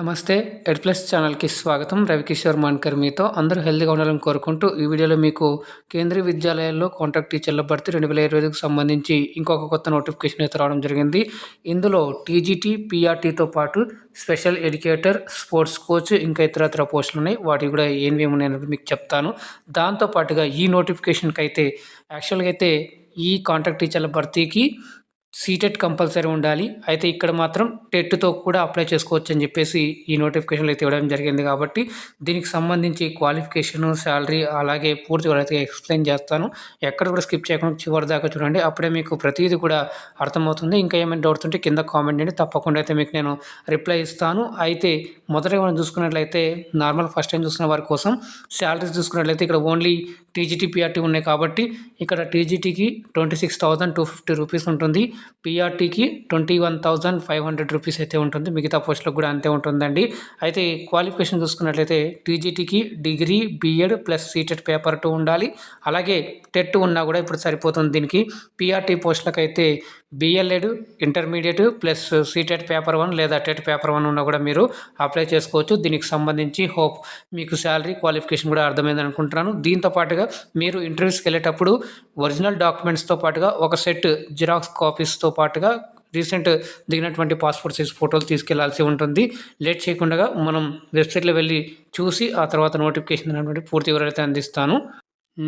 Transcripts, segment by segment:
నమస్తే ఎడ్ ప్లస్ ఛానల్కి స్వాగతం. రవికిషోర్ మాన్కర్ మీతో అందరూ హెల్దీగా ఉండాలని కోరుకుంటూ ఈ వీడియోలో మీకు కేంద్రీయ విద్యాలయాల్లో కాంట్రాక్ట్ టీచర్ల భర్తీ రెండు వేల ఇరవై సంబంధించి ఇంకొక కొత్త నోటిఫికేషన్ అయితే రావడం జరిగింది. ఇందులో టీజీటీ పీఆర్టీతో పాటు స్పెషల్ ఎడ్యుకేటర్ స్పోర్ట్స్ కోచ్ ఇంకా ఇతరత్ర పోస్టులు ఉన్నాయి. వాటి కూడా ఏమి ఉన్నాయి మీకు చెప్తాను. దాంతోపాటుగా ఈ నోటిఫికేషన్కి అయితే యాక్చువల్గా అయితే ఈ కాంట్రాక్ట్ టీచర్ల భర్తీకి సీటెట్ కంపల్సరీ ఉండాలి. అయితే ఇక్కడ మాత్రం టెట్తో కూడా అప్లై చేసుకోవచ్చు అని చెప్పేసి ఈ నోటిఫికేషన్లు అయితే ఇవ్వడం జరిగింది కాబట్టి దీనికి సంబంధించి క్వాలిఫికేషన్ శాలరీ అలాగే పూర్తి అయితే ఎక్స్ప్లెయిన్ చేస్తాను. ఎక్కడ కూడా స్కిప్ చేయకుండా చివరి దాకా చూడండి. అప్పుడే మీకు ప్రతిదీ కూడా అర్థమవుతుంది. ఇంకా ఏమైనా డౌట్స్ ఉంటే కింద కామెంట్ చేయండి. తప్పకుండా అయితే మీకు నేను రిప్లై ఇస్తాను. అయితే మొదటగా మనం చూసుకున్నట్లయితే నార్మల్ ఫస్ట్ టైం చూసుకున్న వారి కోసం శాలరీస్ చూసుకున్నట్లయితే ఇక్కడ ఓన్లీ టీజీటీ పిఆర్టీ ఉన్నాయి కాబట్టి ఇక్కడ టీజీటీకి twenty six thousand two fifty rupees ఉంటుంది. పిఆర్టీకి twenty one thousand five hundred rupees అయితే ఉంటుంది. మిగతా పోస్టులకు కూడా అంతే ఉంటుందండి. అయితే క్వాలిఫికేషన్ చూసుకున్నట్లయితే టీజీటీకి degree B Ed plus CTET paper two ఉండాలి. అలాగే టెట్ ఉన్నా కూడా ఇప్పుడు సరిపోతుంది దీనికి. పిఆర్టీ పోస్టులకు అయితే B El Ed intermediate plus CTET paper one లేదా టెట్ పేపర్ వన్ ఉన్నా కూడా మీరు అప్లై చేసుకోవచ్చు. దీనికి సంబంధించి హోప్ మీకు శాలరీ క్వాలిఫికేషన్ కూడా అర్థమైంది అనుకుంటున్నాను. దీంతో పాటుగా మీరు ఇంటర్వ్యూస్కి వెళ్ళేటప్పుడు ఒరిజినల్ డాక్యుమెంట్స్తో పాటుగా ఒక సెట్ జిరాక్స్ ఆఫీస్తో పాటుగా రీసెంట్ దిగినటువంటి పాస్పోర్ట్ సైజ్ ఫోటోలు తీసుకెళ్ళాల్సి ఉంటుంది. లేట్ చేయకుండా మనం వెబ్సైట్లో వెళ్ళి చూసి ఆ తర్వాత నోటిఫికేషన్ అనేటువంటి పూర్తి వివరాలు అందిస్తాను.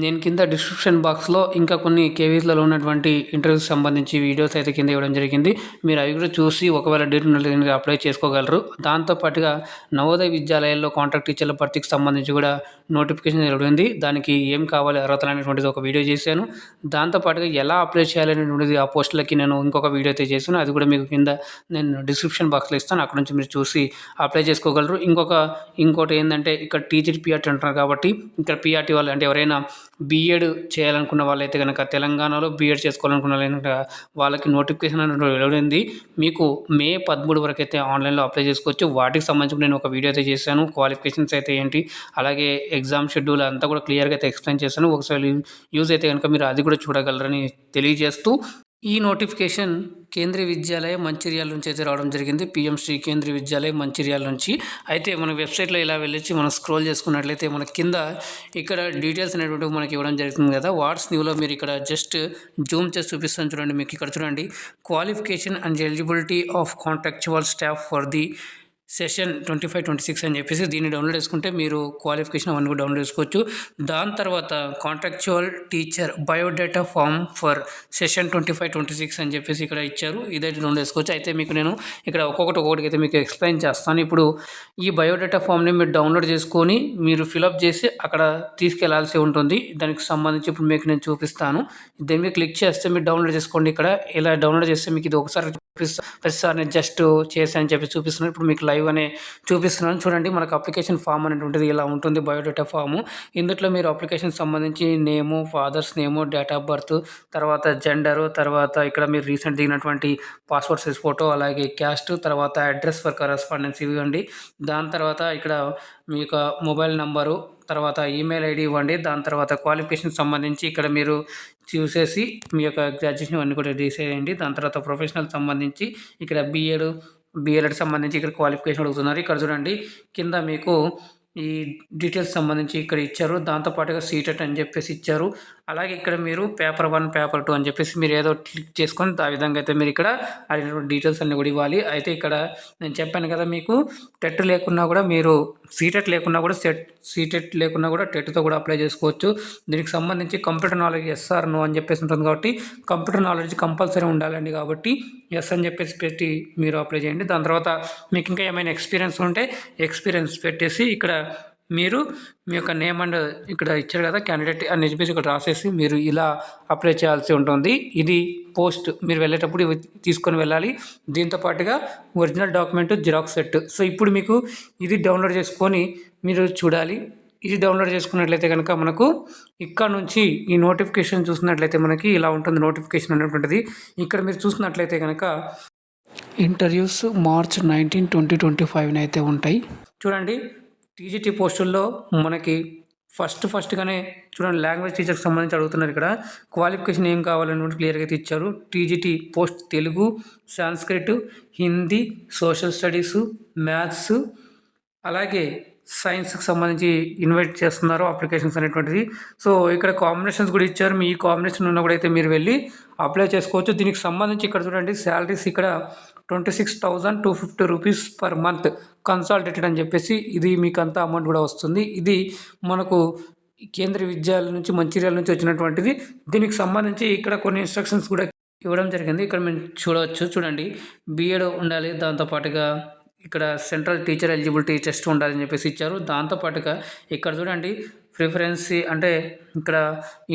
నేను కింద డిస్క్రిప్షన్ బాక్స్లో ఇంకా కొన్ని కేవీస్లలో ఉన్నటువంటి ఇంటర్వ్యూకి సంబంధించి వీడియోస్ అయితే కింద ఇవ్వడం జరిగింది. మీరు అవి కూడా చూసి ఒకవేళ డేట్ ఉన్నట్లయితే అప్లై చేసుకోగలరు. దాంతోపాటుగా నవోదయ విద్యాలయాల్లో కాంట్రాక్ట్ టీచర్ల భర్తీకి సంబంధించి కూడా నోటిఫికేషన్ జరిగింది. దానికి ఏం కావాలి అర్హతలు అనేటువంటిది ఒక వీడియో చేశాను. దాంతోపాటుగా ఎలా అప్లై చేయాలనేటువంటిది ఆ పోస్టులకి నేను ఇంకొక వీడియో అయితే చేశాను. అది కూడా మీకు కింద నేను డిస్క్రిప్షన్ బాక్స్లో ఇస్తాను. అక్కడ నుంచి మీరు చూసి అప్లై చేసుకోగలరు. ఇంకొక ఇంకోటి ఏంటంటే ఇక్కడ టీచర్ పిఆర్టీ అంటున్నారు కాబట్టి ఇక్కడ పిఆర్టీ వాళ్ళు అంటే ఎవరైనా బీఎడ్ చేయాలనుకున్న వాళ్ళైతే కనుక తెలంగాణలో బీఎడ్ చేసుకోవాలనుకున్న వాళ్ళకి నోటిఫికేషన్ అనేది వెళ్ళింది మీకు మే పదమూడు వరకు అయితే ఆన్లైన్లో అప్లై చేసుకోవచ్చు. వాటికి సంబంధించి నేను ఒక వీడియో అయితే చేశాను. క్వాలిఫికేషన్స్ అయితే ఏంటి? అలాగే ఎగ్జామ్ షెడ్యూల్ అంతా కూడా క్లియర్గా అయితే ఎక్స్ప్లెయిన్ చేశాను. ఒకసారి యూజ్ అయితే కనుక మీరు అది కూడా చూడగలరని తెలియజేస్తూ ఈ నోటిఫికేషన్ కేంద్రీయ విద్యాలయం మంచిర్యాల నుంచి అయితే రావడం జరిగింది. పిఎం శ్రీ కేంద్రీయ విద్యాలయం మంచిర్యాల నుంచి. అయితే మన వెబ్సైట్లో ఇలా వెళ్ళొచ్చి మనం స్క్రోల్ చేసుకున్నట్లయితే మన కింద ఇక్కడ డీటెయిల్స్ అనేటువంటివి మనకి ఇవ్వడం జరుగుతుంది కదా. వాట్స్ న్యూలో మీరు ఇక్కడ జస్ట్ జూమ్ చేసి చూపిస్తాను చూడండి. మీకు ఇక్కడ చూడండి. Qualification and eligibility of contractual staff for the session twenty five twenty six అని చెప్పేసి దీన్ని డౌన్లోడ్ చేసుకుంటే మీరు క్వాలిఫికేషన్ అవన్నీ కూడా డౌన్లోడ్ చేసుకోవచ్చు. దాని తర్వాత contractual teacher biodata form for session twenty five twenty six అని చెప్పేసి ఇక్కడ ఇచ్చారు. ఇదైతే డౌన్లోడ్ చేసుకోవచ్చు. అయితే మీకు నేను ఇక్కడ ఒక్కొక్కటి ఒక్కొక్కటి అయితే మీకు ఎక్స్ప్లెయిన్ చేస్తాను. ఇప్పుడు ఈ బయోడేటా ఫామ్ని మీరు డౌన్లోడ్ చేసుకొని మీరు ఫిలప్ చేసి అక్కడ తీసుకెళ్ళాల్సి ఉంటుంది. దానికి సంబంధించి ఇప్పుడు మీకు నేను చూపిస్తాను. దీని మీద క్లిక్ చేస్తే మీరు డౌన్లోడ్ చేసుకోండి ఇక్కడ. ఇలా డౌన్లోడ్ చేస్తే మీకు ఇది ఒకసారి ప్రతిసారి నేను జస్ట్ చేశాను చెప్పి చూపిస్తున్నాను. ఇప్పుడు మీకు లైవ్ అనే చూపిస్తున్నాను. చూడండి మనకు అప్లికేషన్ ఫామ్ అనేటువంటిది ఇలా ఉంటుంది బయోడేటా ఫాము ఇందులో మీరు అప్లికేషన్ సంబంధించి name father's name date of birth తర్వాత జెండరు తర్వాత ఇక్కడ మీరు రీసెంట్ దిగినటువంటి పాస్పోర్ట్ సైజ్ ఫోటో అలాగే క్యాస్ట్ తర్వాత అడ్రస్ ఫర్ కరస్పాండెన్స్ ఇవ్వండి. దాని తర్వాత ఇక్కడ మీ యొక్క మొబైల్ నంబరు తర్వాత ఈమెయిల్ ఐడి ఇవ్వండి. దాని తర్వాత క్వాలిఫికేషన్ సంబంధించి ఇక్కడ మీరు చూసేసి మీ యొక్క గ్రాడ్యుయేషన్ అన్నీ కూడా తీసేయండి. దాని తర్వాత ప్రొఫెషనల్ సంబంధించి ఇక్కడ బీఎడ్ బీఎల్ఎడ్ సంబంధించి ఇక్కడ క్వాలిఫికేషన్ అడుగుతున్నారు. ఇక్కడ చూడండి కింద మీకు ఈ డీటెయిల్స్ సంబంధించి ఇక్కడ ఇచ్చారు. దాంతోపాటుగా సీటెట్ అని చెప్పేసి ఇచ్చారు. అలాగే ఇక్కడ మీరు పేపర్ వన్ పేపర్ టూ అని చెప్పేసి మీరు ఏదో క్లిక్ చేసుకొని ఆ విధంగా అయితే మీరు ఇక్కడ అడిగినటువంటి డీటెయిల్స్ అన్నీ కూడా ఇవ్వాలి. అయితే ఇక్కడ నేను చెప్పాను కదా మీకు టెట్ లేకున్నా కూడా మీరు సీటెట్ లేకున్నా కూడా సెట్ సీటెట్ లేకున్నా కూడా టెట్తో కూడా అప్లై చేసుకోవచ్చు. దీనికి సంబంధించి కంప్యూటర్ నాలెడ్జ్ ఎస్ఆర్ నో అని చెప్పేసి ఉంటుంది కాబట్టి కంప్యూటర్ నాలెడ్జ్ కంపల్సరీ ఉండాలండి కాబట్టి ఎస్ అని చెప్పేసి పెట్టి మీరు అప్లై చేయండి. దాని తర్వాత మీకు ఇంకా ఏమైనా ఎక్స్పీరియన్స్ ఉంటే ఎక్స్పీరియన్స్ పెట్టేసి ఇక్కడ మీరు మీ యొక్క నేమ్ అండ్ ఇక్కడ ఇచ్చారు కదా క్యాండిడేట్ అని చెప్పేసి ఇక్కడ రాసేసి మీరు ఇలా అప్లై చేయాల్సి ఉంటుంది. ఇది పోస్ట్ మీరు వెళ్ళేటప్పుడు తీసుకొని వెళ్ళాలి. దీంతో పాటుగా original document xerox set so ఇప్పుడు మీకు ఇది డౌన్లోడ్ చేసుకొని మీరు చూడాలి. ఇది డౌన్లోడ్ చేసుకున్నట్లయితే కనుక మనకు ఇక్కడ నుంచి ఈ నోటిఫికేషన్ చూసినట్లయితే మనకి ఇలా ఉంటుంది నోటిఫికేషన్ అనేటువంటిది. ఇక్కడ మీరు చూసినట్లయితే కనుక interviews March nineteen twenty twenty ఫైవ్ని అయితే ఉంటాయి. చూడండి. టీజీటీ పోస్టుల్లో మనకి ఫస్ట్ ఫస్ట్గానే చూడండి లాంగ్వేజ్ టీచర్కి సంబంధించి అడుగుతున్నారు ఇక్కడ. క్వాలిఫికేషన్ ఏం కావాలన్నట్టు క్లియర్గా అయితే ఇచ్చారు. TGT post Telugu Sanskrit Hindi social studies maths అలాగే సైన్స్కి సంబంధించి ఇన్వైట్ చేస్తున్నారు అప్లికేషన్స్ అనేటువంటిది. సో ఇక్కడ కాంబినేషన్స్ కూడా ఇచ్చారు. మీ కాంబినేషన్ ఉన్న కూడా అయితే మీరు వెళ్ళి అప్లై చేసుకోవచ్చు. దీనికి సంబంధించి ఇక్కడ చూడండి శాలరీస్ ఇక్కడ twenty six thousand two fifty rupees per month consolidated అని చెప్పేసి ఇది మీకు అంత అమౌంట్ కూడా వస్తుంది. ఇది మనకు కేంద్రీయ విద్యాలయం నుంచి మంచిర్యాల నుంచి వచ్చినటువంటిది. దీనికి సంబంధించి ఇక్కడ కొన్ని ఇన్స్ట్రక్షన్స్ కూడా ఇవ్వడం జరిగింది. ఇక్కడ మేము చూడవచ్చు చూడండి. బీఎడ్ ఉండాలి దాంతోపాటుగా ఇక్కడ సెంట్రల్ టీచర్ ఎలిజిబిలిటీ టెస్ట్ ఉండాలని చెప్పేసి ఇచ్చారు. దాంతోపాటుగా ఇక్కడ చూడండి ప్రిఫరెన్సీ అంటే ఇక్కడ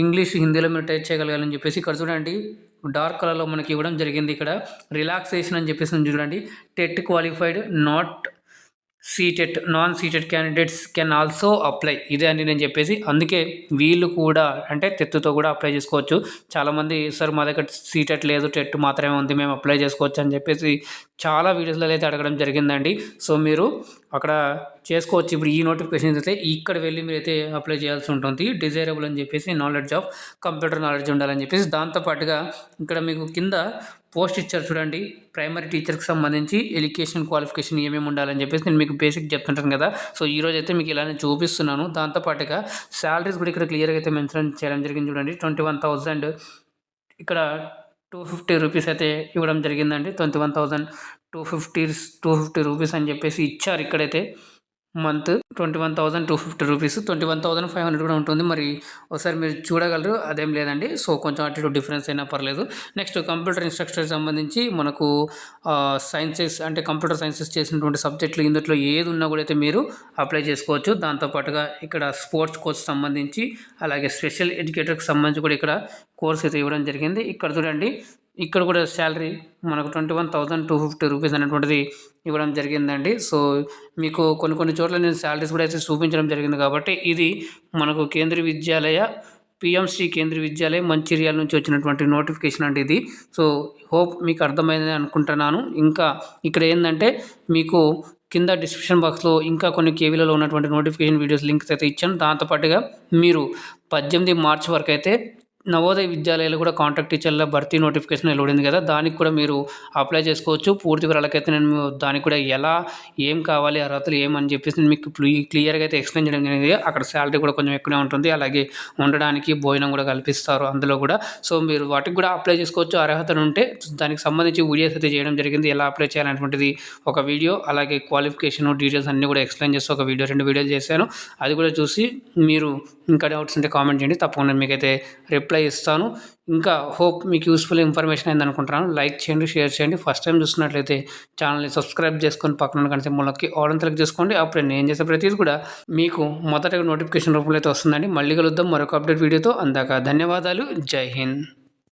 ఇంగ్లీష్ హిందీలో మీరు టైప్ చేయగలగాలని చెప్పేసి ఇక్కడ చూడండి. డార్క్ కలర్లో మనకి ఇవ్వడం జరిగింది ఇక్కడ. రిలాక్సేషన్ అని చెప్పేసి చూడండి. TET qualified not CTET non CTET candidates can also apply ఇదే అని నేను చెప్పేసి అందుకే వీళ్ళు కూడా అంటే తెత్తుతో కూడా అప్లై చేసుకోవచ్చు. చాలామంది సార్ మా దగ్గర సీటెట్ లేదు టెట్ మాత్రమే ఉంది మేము అప్లై చేసుకోవచ్చు అని చెప్పేసి చాలా వీడియోస్లో అయితే అడగడం జరిగిందండి. సో మీరు అక్కడ చేసుకోవచ్చు. ఇప్పుడు ఈ నోటిఫికేషన్ అయితే ఇక్కడ వెళ్ళి మీరు అయితే అప్లై చేయాల్సి ఉంటుంది. డిజైరబుల్ అని చెప్పేసి నాలెడ్జ్ ఆఫ్ కంప్యూటర్ నాలెడ్జ్ ఉండాలని చెప్పేసి దాంతోపాటుగా ఇక్కడ మీకు కింద పోస్ట్ ఇచ్చారు చూడండి. ప్రైమరీ టీచర్కి సంబంధించి ఎడ్యుకేషన్ క్వాలిఫికేషన్ ఏమేమి ఉండాలని చెప్పేసి నేను మీకు బేసిక్ చెప్తుంటాను కదా. సో ఈ రోజు అయితే మీకు ఇలానే చూపిస్తున్నాను. దాంతోపాటుగా శాలరీస్ కూడా ఇక్కడ క్లియర్గా అయితే మెన్షన్ చేయడం జరిగింది చూడండి. ట్వంటీ వన్ థౌజండ్ ఇక్కడ టూ ఫిఫ్టీ రూపీస్ అయితే ఇవ్వడం జరిగిందండి. Twenty one thousand two fifty two fifty rupees అని చెప్పేసి ఇచ్చారు ఇక్కడైతే. Month twenty one thousand two fifty rupees twenty one thousand five hundred కూడా ఉంటుంది. మరి ఒకసారి మీరు చూడగలరు. అదేం లేదండి. సో కొంచెం అటు డిఫరెన్స్ అయినా పర్లేదు. నెక్స్ట్ కంప్యూటర్ ఇన్స్ట్రక్టర్ సంబంధించి మనకు సైన్సెస్ అంటే కంప్యూటర్ సైన్సెస్ చేసినటువంటి సబ్జెక్టులు ఇందులో ఏది ఉన్నా కూడా అయితే మీరు అప్లై చేసుకోవచ్చు. దాంతోపాటుగా ఇక్కడ స్పోర్ట్స్ కోచ్ సంబంధించి అలాగే స్పెషల్ ఎడ్యుకేటర్కి సంబంధించి కూడా ఇక్కడ కోర్స్ అయితే ఇవ్వడం జరిగింది. ఇక్కడ చూడండి. ఇక్కడ కూడా శాలరీ మనకు twenty one thousand two fifty rupees అనేటువంటిది ఇవ్వడం జరిగిందండి. సో మీకు కొన్ని కొన్ని చోట్ల నేను శాలరీస్ కూడా అయితే చూపించడం జరిగింది కాబట్టి ఇది మనకు కేంద్రీయ విద్యాలయ పిఎంసి కేంద్రీయ విద్యాలయం మంచిర్యాల నుంచి వచ్చినటువంటి నోటిఫికేషన్ అంటే ఇది. సో హోప్ మీకు అర్థమైందని అనుకుంటున్నాను. ఇంకా ఇక్కడ ఏంటంటే మీకు కింద డిస్క్రిప్షన్ బాక్స్లో ఇంకా కొన్ని కేవీలలో ఉన్నటువంటి నోటిఫికేషన్ వీడియోస్ లింక్స్ అయితే ఇచ్చాను. దాంతోపాటుగా మీరు పద్దెనిమిది మార్చ్ వరకు అయితే నవోదయ విద్యాలయాలు కూడా కాంట్రాక్ట్ టీచర్ల భర్తీ నోటిఫికేషన్ వెలువడింది కదా దానికి కూడా మీరు అప్లై చేసుకోవచ్చు. పూర్తి వివరాలకైతే నేను దానికి కూడా ఎలా ఏం కావాలి అర్హతలు ఏమని చెప్పేసి నేను మీకు క్లియర్గా అయితే ఎక్స్ప్లెయిన్ చేయడం జరిగింది. అక్కడ శాలరీ కూడా కొంచెం ఎక్కువనే ఉంటుంది. అలాగే ఉండడానికి భోజనం కూడా కల్పిస్తారు అందులో కూడా. సో మీరు వాటికి కూడా అప్లై చేసుకోవచ్చు. అర్హతలు ఉంటే దానికి సంబంధించి వీడియోస్ అయితే చేయడం జరిగింది. ఎలా అప్లై చేయాలనేటువంటిది ఒక వీడియో అలాగే క్వాలిఫికేషన్ డీటెయిల్స్ అన్నీ కూడా ఎక్స్ప్లెయిన్ చేస్తూ ఒక వీడియో రెండు వీడియోలు చేశాను. అది కూడా చూసి మీరు ఇంకా డౌట్స్ ఉంటే కామెంట్ చేయండి. తప్పకుండా మీకైతే రిప్లై రిప్లై ఇస్తాను. ఇంకా హోప్ మీకు యూస్ఫుల్ ఇన్ఫర్మేషన్ అయింది అనుకుంటున్నాను. లైక్ చేయండి షేర్ చేయండి. ఫస్ట్ టైం చూస్తున్నట్లయితే ఛానల్ని సబ్స్క్రైబ్ చేసుకొని పక్కన కనిసే మూలకి ఆర్డర్ సెలెక్ట్ చేసుకోండి. అప్పుడు నేను చేసే ప్రతిదీ కూడా మీకు మొదటగా నోటిఫికేషన్ రూపంలో అయితే వస్తుందండి. మళ్ళీ కలుద్దాం. మరొక అప్డేట్ వీడియోతో అందాక. ధన్యవాదాలు. జై హింద్.